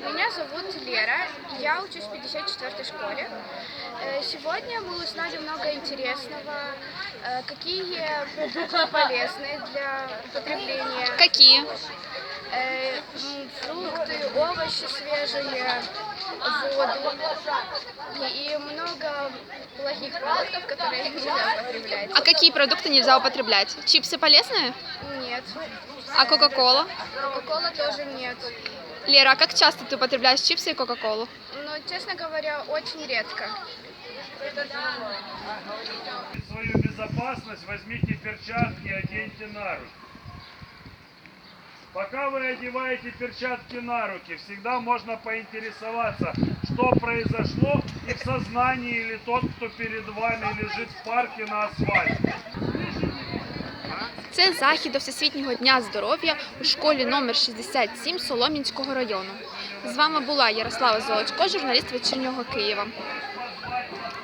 Меня зовут Лера, я учусь в 54-й школе. Э, Сегодня мы узнали много интересного, э, какие продукты полезны для употребления, Какие? Э, фрукты, овощи свежие, воду и много плохих продуктов, которые нельзя употреблять. А какие продукты нельзя употреблять? Чипсы полезные? Нет, А кока-кола? кока-кола тоже нет. Лера, а как часто ты употребляешь чипсы и кока-колу? Но, честно говоря, очень редко. свою безопасность возьмите перчатки и оденьте на руки. Пока вы одеваете перчатки на руки, всегда можно поинтересоваться, что произошло и в сознании или тот, кто перед вами лежит в парке на асфальте. Це захід до Всесвітнього дня здоров'я у школі номер 67 Соломінського району. З вами була Ярослава Золочко, журналіст вечірнього Києва.